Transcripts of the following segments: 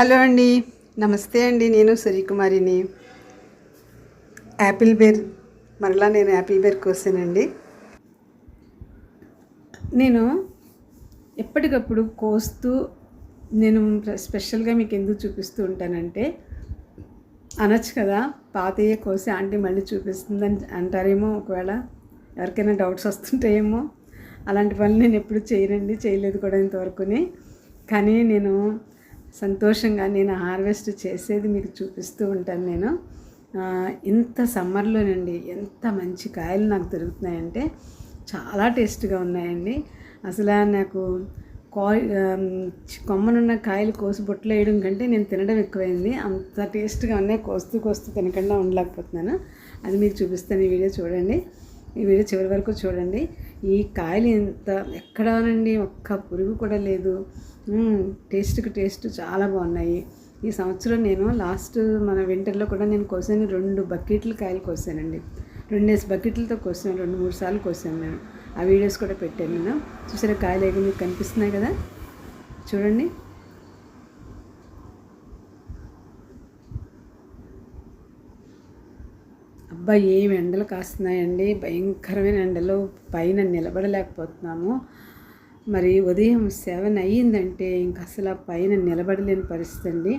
Hello అండి. నమస్తే అండి. నేను సూర్యకుమారిని యాపిల్ బేర్ మరలా నేను యాపిల్ బేర్ కోసానండి. నేను ఎప్పటికప్పుడు కోస్తూ నేను స్పెషల్గా మీకు ఎందుకు చూపిస్తూ ఉంటానంటే అనొచ్చు కదా పాతయ్య కోసి ఆంటీ మళ్ళీ చూపిస్తుందని అంటారేమో ఒకవేళ. ఎవరికైనా డౌట్స్ వస్తుంటాయేమో అలాంటి పనులు నేను ఎప్పుడు చేయనండి చేయలేదు కూడా ఇంతవరకుని. కానీ నేను సంతోషంగా నేను హార్వెస్ట్ చేసేది మీకు చూపిస్తూ ఉంటాను నేను. ఇంత సమ్మర్లోనండి ఎంత మంచి కాయలు నాకు దొరుకుతున్నాయంటే చాలా టేస్ట్గా ఉన్నాయండి. అసలు నాకు కాయ్ కొమ్మనున్న కాయలు కోసి బుట్టలో వేయడం కంటే నేను తినడం ఎక్కువైంది. అంత టేస్ట్గా ఉన్నాయి కోస్తూ కోస్తూ తినకుండా ఉండలేకపోతున్నాను. అది మీకు చూపిస్తాను ఈ వీడియో చూడండి. ఈ వీడియో చివరి వరకు చూడండి. ఈ కాయలు ఎంత ఎక్కడానండి? ఒక్క పురుగు కూడా లేదు. టేస్ట్కి టేస్ట్ చాలా బాగున్నాయి. ఈ సంవత్సరం నేను లాస్ట్ మన వింటర్లో కూడా నేను కోసాను రెండు బకెట్లు కాయలు కోసానండి. రెండేసి బకెట్లతో కోసాను రెండు మూడు సార్లు కోసాను నేను. ఆ వీడియోస్ కూడా పెట్టాను నేను. చూసారా కాయలు ఏదో మీకు కనిపిస్తున్నాయి కదా? చూడండి. అబ్బా ఏం ఎండలు కాస్తున్నాయండి. భయంకరమైన ఎండలు. పైన నిలబడలేకపోతున్నాము. మరి ఉదయం సెవెన్ అయ్యిందంటే ఇంక అసలు పైన నిలబడలేని పరిస్థితి అండి.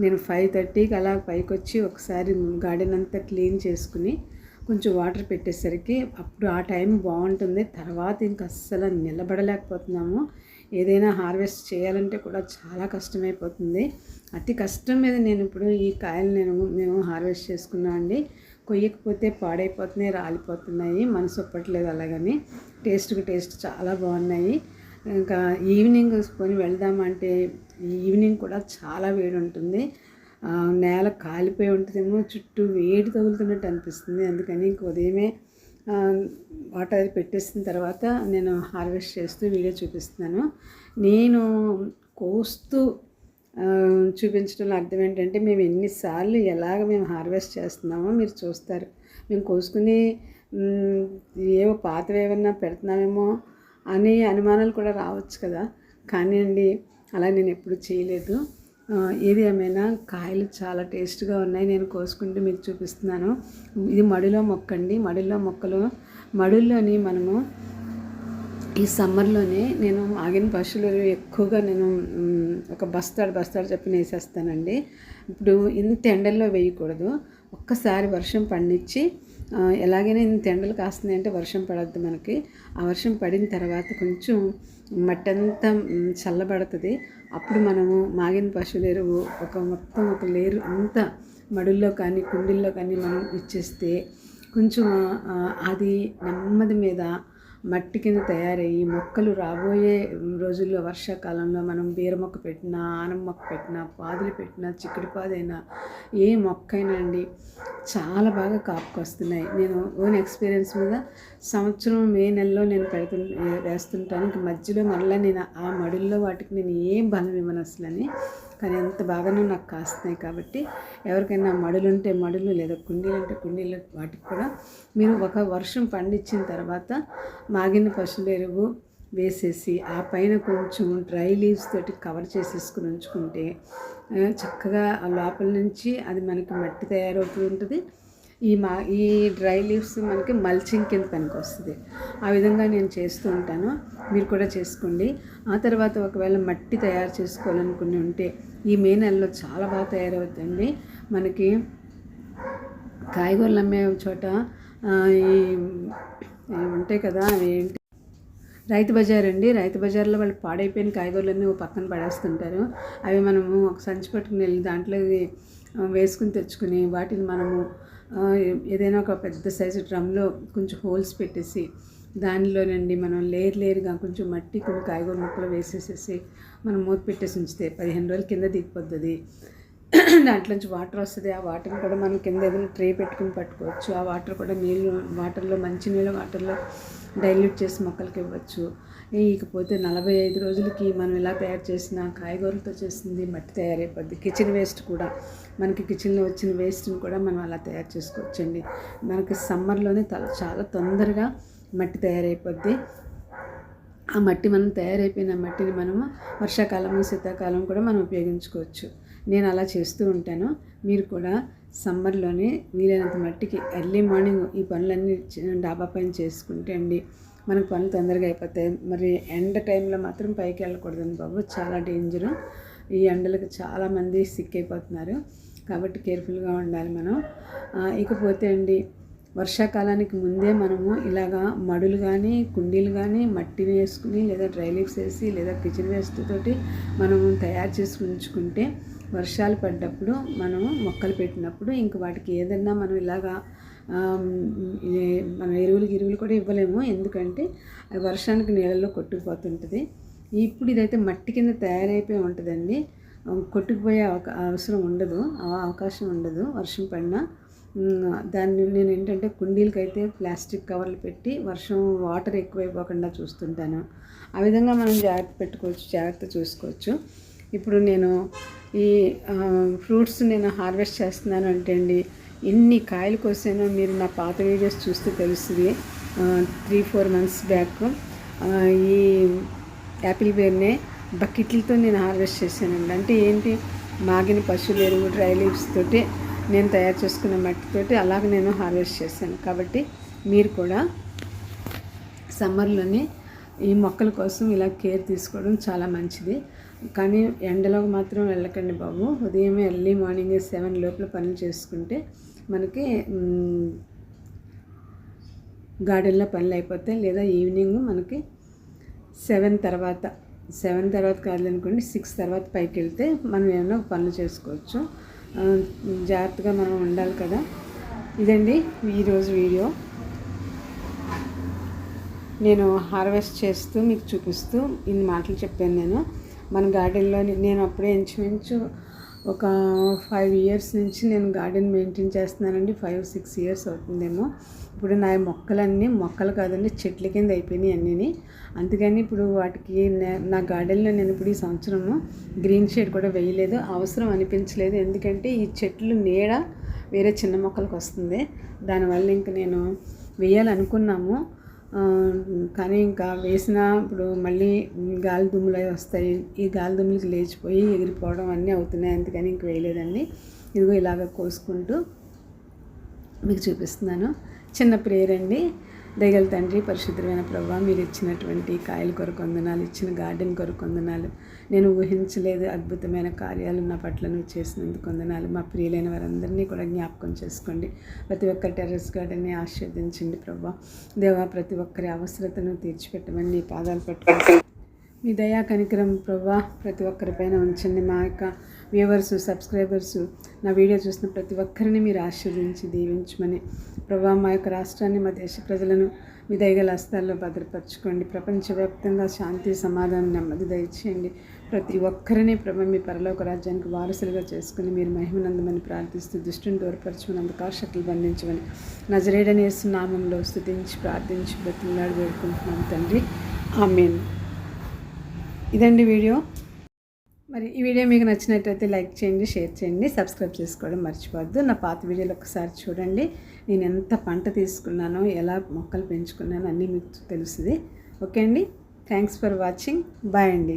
నేను ఫైవ్ థర్టీకి అలా పైకి వచ్చి ఒకసారి గార్డెన్ అంతా క్లీన్ చేసుకుని కొంచెం వాటర్ పెట్టేసరికి అప్పుడు ఆ టైం బాగుంటుంది. తర్వాత ఇంక అస్సలు నిలబడలేకపోతున్నాము. ఏదైనా హార్వెస్ట్ చేయాలంటే కూడా చాలా కష్టమైపోతుంది. అతి కష్టం మీద నేను ఇప్పుడు ఈ కాయలు నేను మేము హార్వెస్ట్ చేసుకున్నాం అండి కొయ్యకపోతే పాడైపోతున్నాయి రాలిపోతున్నాయి మనసు ఒప్పట్లేదు అలాగని. టేస్ట్కి టేస్ట్ చాలా బాగున్నాయి. ఇంకా ఈవినింగ్ కొని వెళ్దామంటే ఈవినింగ్ కూడా చాలా వేడి ఉంటుంది నేల కాలిపోయి ఉంటుందేమో చుట్టూ వేడి తగులుతున్నట్టు అనిపిస్తుంది. అందుకని ఇంక ఉదయమే వాటర్ అది పెట్టేసిన తర్వాత నేను హార్వెస్ట్ చేస్తూ వీడియో చూపిస్తున్నాను. నేను కోస్తూ చూపించడంలో అర్థం ఏంటంటే మేము ఎన్నిసార్లు ఎలాగ మేము హార్వెస్ట్ చేస్తున్నామో మీరు చూస్తారు. మేము కోసుకుని ఏవో పాతవి ఏమన్నా పెడుతున్నామేమో అని అనుమానాలు కూడా రావచ్చు కదా. కానీ అండి అలా నేను ఎప్పుడు చేయలేదు. ఏది ఏమైనా కాయలు చాలా టేస్ట్గా ఉన్నాయి నేను కోసుకుంటూ మీకు చూపిస్తున్నాను. ఇది మడిలో మొక్క అండి మడిలో మొక్కలు మడుల్లోని మనము ఈ సమ్మర్లోనే నేను ఆగిన పశువులు ఎక్కువగా నేను ఒక బస్తాడు బస్తాడు చెప్పిన వేసేస్తానండి. ఇప్పుడు ఇంత ఎండల్లో వేయకూడదు. ఒక్కసారి వర్షం పండించి ఎలాగైనా ఇంత ఎండలు కాస్తున్నాయి అంటే వర్షం పడద్దు మనకి. ఆ వర్షం పడిన తర్వాత కొంచెం మట్టి అంతా చల్లబడుతుంది. అప్పుడు మనము మాగిన పశువుల ఎరువు ఒక మొత్తం ఒక లేరు అంతా మడుల్లో కానీ కుండీల్లో కానీ మనం ఇచ్చేస్తే కొంచెం అది నెమ్మది మీద మట్టి కింద తయారయ్యి మొక్కలు రాబోయే రోజుల్లో వర్షాకాలంలో మనం బీర మొక్క పెట్టినా ఆనం మొక్క పెట్టినా పాదులు పెట్టినా చిక్కుడు పాదైనా ఏ మొక్క అయినా అండి చాలా బాగా కాపుకొస్తున్నాయి. నేను ఓన్ ఎక్స్పీరియన్స్ మీద సంవత్సరం మే నెలలో నేను పెడుతు వేస్తుంటాను. ఇంక మధ్యలో మళ్ళీ నేను ఆ మడుల్లో వాటికి నేను ఏం బలం ఇవ్వను అసలు అని కానీ ఎంత బాగానో నాకు కాస్తున్నాయి కాబట్టి ఎవరికైనా మడులు ఉంటే మడులు లేదా కుండీలు ఉంటే కుండీలు వాటికి కూడా మీరు ఒక వర్షం పండించిన తర్వాత మాగిన పశువుల ఎరువు వేసేసి ఆ పైన కొంచెం డ్రై లీవ్స్ తోటి కవర్ చేసేసుకుని ఉంచుకుంటే చక్కగా ఆ లోపల నుంచి అది మనకి మట్టి తయారవుతూ ఉంటుంది. ఈ మా ఈ డ్రై లీవ్స్ మనకి మల్చింగ్ కింద పనికి వస్తుంది ఆ విధంగా నేను చేస్తూ ఉంటాను. మీరు కూడా చేసుకోండి. ఆ తర్వాత ఒకవేళ మట్టి తయారు చేసుకోవాలనుకుని ఉంటే ఈ మే నెలలో చాలా బాగా తయారవుతుంది. మనకి కాయగూరలు అమ్మే చోట ఈ ఉంటాయి కదా ఏంటి? రైతు బజార్ అండి. రైతు బజార్లో వాళ్ళు పాడైపోయిన కాయగూరలన్నీ పక్కన పడేస్తుంటారు. అవి మనము ఒక సంచి పట్టుకుని వెళ్ళి దాంట్లో వేసుకుని తెచ్చుకుని వాటిని మనము ఏదైనా ఒక పెద్ద సైజు డ్రమ్లో కొంచెం హోల్స్ పెట్టేసి దానిలోనండి మనం లేయర్ లేయర్గా కొంచెం మట్టి కొన్ని కాయగూర ముక్కలు వేసేసేసి మనం మూత పెట్టేసి ఉంచితే పదిహేను రోజుల కింద దిగిపోతుంది దాంట్లోంచి వాటర్ వస్తుంది. ఆ వాటర్ని కూడా మనం కింద ఏదైనా ట్రే పెట్టుకుని పట్టుకోవచ్చు. ఆ వాటర్ కూడా నీళ్ళు వాటర్లో మంచి నీళ్ళు వాటర్లో డైల్యూట్ చేసి మొక్కలకి ఇవ్వచ్చు. ఇకపోతే నలభై ఐదు రోజులకి మనం ఇలా తయారు చేసిన కాయగూరలతో చేసింది మట్టి తయారైపోద్ది. కిచెన్ వేస్ట్ కూడా మనకి కిచెన్లో వచ్చిన వేస్ట్ని కూడా మనం అలా తయారు చేసుకోవచ్చండి. మనకి సమ్మర్లోనే తల చాలా తొందరగా మట్టి తయారైపోద్ది. ఆ మట్టి మనం తయారైపోయిన మట్టిని మనము వర్షాకాలం శీతాకాలం కూడా మనం ఉపయోగించుకోవచ్చు. నేను అలా చేస్తూ ఉంటాను. మీరు కూడా సమ్మర్లోనే వీలైనంత మట్టికి ఎర్లీ మార్నింగ్ ఈ పనులన్నీ డాబా పైన చేసుకుంటే అండి మనకు పనులు తొందరగా అయిపోతాయి. మరి ఎండ టైంలో మాత్రం పైకి వెళ్ళకూడదండి బాబు. చాలా డేంజరు. ఈ ఎండలకు చాలామంది సిక్ అయిపోతున్నారు. కాబట్టి కేర్ఫుల్గా ఉండాలి మనం. ఇకపోతే అండి వర్షాకాలానికి ముందే మనము ఇలాగా మడులు కానీ కుండీలు కానీ మట్టిని వేసుకుని లేదా డ్రై లీవ్స్ వేసి లేదా కిచెన్ వేస్ట్ తోటి మనం తయారు చేసి ఉంచుకుంటే వర్షాలు పడ్డప్పుడు మనం మొక్కలు పెట్టినప్పుడు ఇంక వాటికి ఏదన్నా మనం ఇలాగా ఆమ్, ఈ- మన ఎరువులు గిరువులు కూడా ఇవ్వలేము. ఎందుకంటే అవి వర్షానికి నీళ్ళలో కొట్టుకుపోతుంటుంది. ఇప్పుడు ఇదైతే మట్టి కింద తయారైపోయి ఉంటుందండి. కొట్టుకుపోయే అవకా అవసరం ఉండదు. అవకాశం ఉండదు వర్షం పడినా. దాన్ని నేను ఏంటంటే కుండీలకైతే ప్లాస్టిక్ కవర్లు పెట్టి వర్షం వాటర్ ఎక్కువైపోకుండా చూస్తుంటాను. ఆ విధంగా మనం జాగ్రత్త పెట్టుకోవచ్చు జాగ్రత్త చూసుకోవచ్చు. ఇప్పుడు నేను ఈ ఫ్రూట్స్ నేను హార్వెస్ట్ చేస్తున్నాను అంటే అండి ఎన్ని కాయలు కోసానో మీరు నా పాత వీడియోస్ చూస్తే తెలుస్తుంది. త్రీ ఫోర్ మంత్స్ బ్యాక్ ఈ యాపిల్ బేర్నే బకెట్లతో నేను హార్వెస్ట్ చేశానండి. అంటే ఏంటి మాగిన పశువుల ఎరువు డ్రై లీవ్స్ తోటి నేను తయారు చేసుకున్న మట్టితోటి అలాగ నేను హార్వెస్ట్ చేశాను. కాబట్టి మీరు కూడా సమ్మర్లోనే ఈ మొక్కల కోసం ఇలా కేర్ తీసుకోవడం చాలా మంచిది. కానీ ఎండలోకి మాత్రం వెళ్ళకండి బాబు. ఉదయం ఎర్లీ మార్నింగ్ సెవెన్ లోపల పనులు చేసుకుంటే మనకి గార్డెన్లో పనులు అయిపోతాయి. లేదా ఈవినింగ్ మనకి సెవెన్ తర్వాత సెవెన్ తర్వాత కాదనుకోండి సిక్స్ తర్వాత పైకి వెళ్తే మనం ఏమైనా పనులు చేసుకోవచ్చు. జాగ్రత్తగా మనం ఉండాలి కదా. ఇదండి ఈరోజు వీడియో. నేను హార్వెస్ట్ చేస్తూ మీకు చూపిస్తూ ఇన్ని మాటలు చెప్పాను నేను. మన గార్డెన్లో నేను అప్పుడే ఇంచుమించు ఒక ఫైవ్ ఇయర్స్ నుంచి నేను గార్డెన్ మెయింటైన్ చేస్తున్నానండి. ఫైవ్ సిక్స్ ఇయర్స్ అవుతుందేమో. ఇప్పుడు నా మొక్కలన్నీ మొక్కలు కాదండి చెట్ల కింద అయిపోయినాయి అన్నీ అందుకని ఇప్పుడు వాటికి నా గార్డెన్లో నేను ఇప్పుడు ఈ సంవత్సరము గ్రీన్ షేడ్ కూడా వేయలేదు. అవసరం అనిపించలేదు. ఎందుకంటే ఈ చెట్లు నీడ వేరే చిన్న మొక్కలకు వస్తుంది. దానివల్ల ఇంక నేను వేయాలనుకున్నాము. కానీ ఇంకా వేసిన ఇప్పుడు మళ్ళీ గాలి దుమ్ములు అవి వస్తాయి. ఈ గాలి దుమ్ములకి లేచిపోయి ఎగిరిపోవడం అన్నీ అవుతున్నాయి. అందుకని ఇంక వేయలేదండి. ఇదిగో ఇలాగ కోసుకుంటూ మీకు చూపిస్తున్నాను. చిన్న ప్రేయర్ అండి. దయగల తండ్రి పరిశుద్ధమైన ప్రభావ మీరు ఇచ్చినటువంటి కాయల కొరకు వందనాలు ఇచ్చిన గార్డెన్ కొరకు వందనాలు. నేను ఊహించలేదు అద్భుతమైన కార్యాలు నా పట్ల నువ్వు చేసినందుకు వందనాలు. మా ప్రియులైన వారందరినీ కూడా జ్ఞాపకం చేసుకోండి. ప్రతి ఒక్క టెర్రస్ గార్డెన్ని ఆశీర్వదించండి ప్రభా. దేవా ప్రతి ఒక్కరి అవసరతను తీర్చిపెట్టమని నీ పాదాలు పట్టుకోండి మీ దయా కనికరం ప్రభా ప్రతి ఒక్కరిపైన ఉంచండి. మా యొక్క వ్యూవర్స్ సబ్స్క్రైబర్స్ నా వీడియో చూసిన ప్రతి ఒక్కరిని మీరు ఆశీర్వదించి దీవించమని ప్రభా మా యొక్క రాష్ట్రాన్ని మా దేశ ప్రజలను మీ దయగల హస్తాల్లో భద్రపరచుకోండి. ప్రపంచవ్యాప్తంగా శాంతి సమాధానం నెమ్మది దయచేయండి. ప్రతి ఒక్కరిని ప్రభ మీ పరలోక రాజ్యానికి వారసులుగా చేసుకుని మీరు మహిమనందమని ప్రార్థిస్తూ దుష్టుని దూరపరచమని అంధకాశక్తులు బంధించమని నజరేడనేసు నామంలో స్థుతించి ప్రార్థించి బ్రతిమలాడి వేడుకుంటున్నాం తండ్రి. ఆమెన్. ఇదండి వీడియో. మరి ఈ వీడియో మీకు నచ్చినట్టయితే లైక్ చేయండి షేర్ చేయండి సబ్స్క్రైబ్ చేసుకోవడం మర్చిపోవద్దు. నా పాత వీడియోలు ఒకసారి చూడండి. నేను ఎంత పంట తీసుకున్నానో ఎలా మొక్కలు పెంచుకున్నానో అన్నీ మీకు తెలుస్తుంది. ఓకే అండి. థ్యాంక్స్ ఫర్ వాచింగ్ బాయ్ అండి.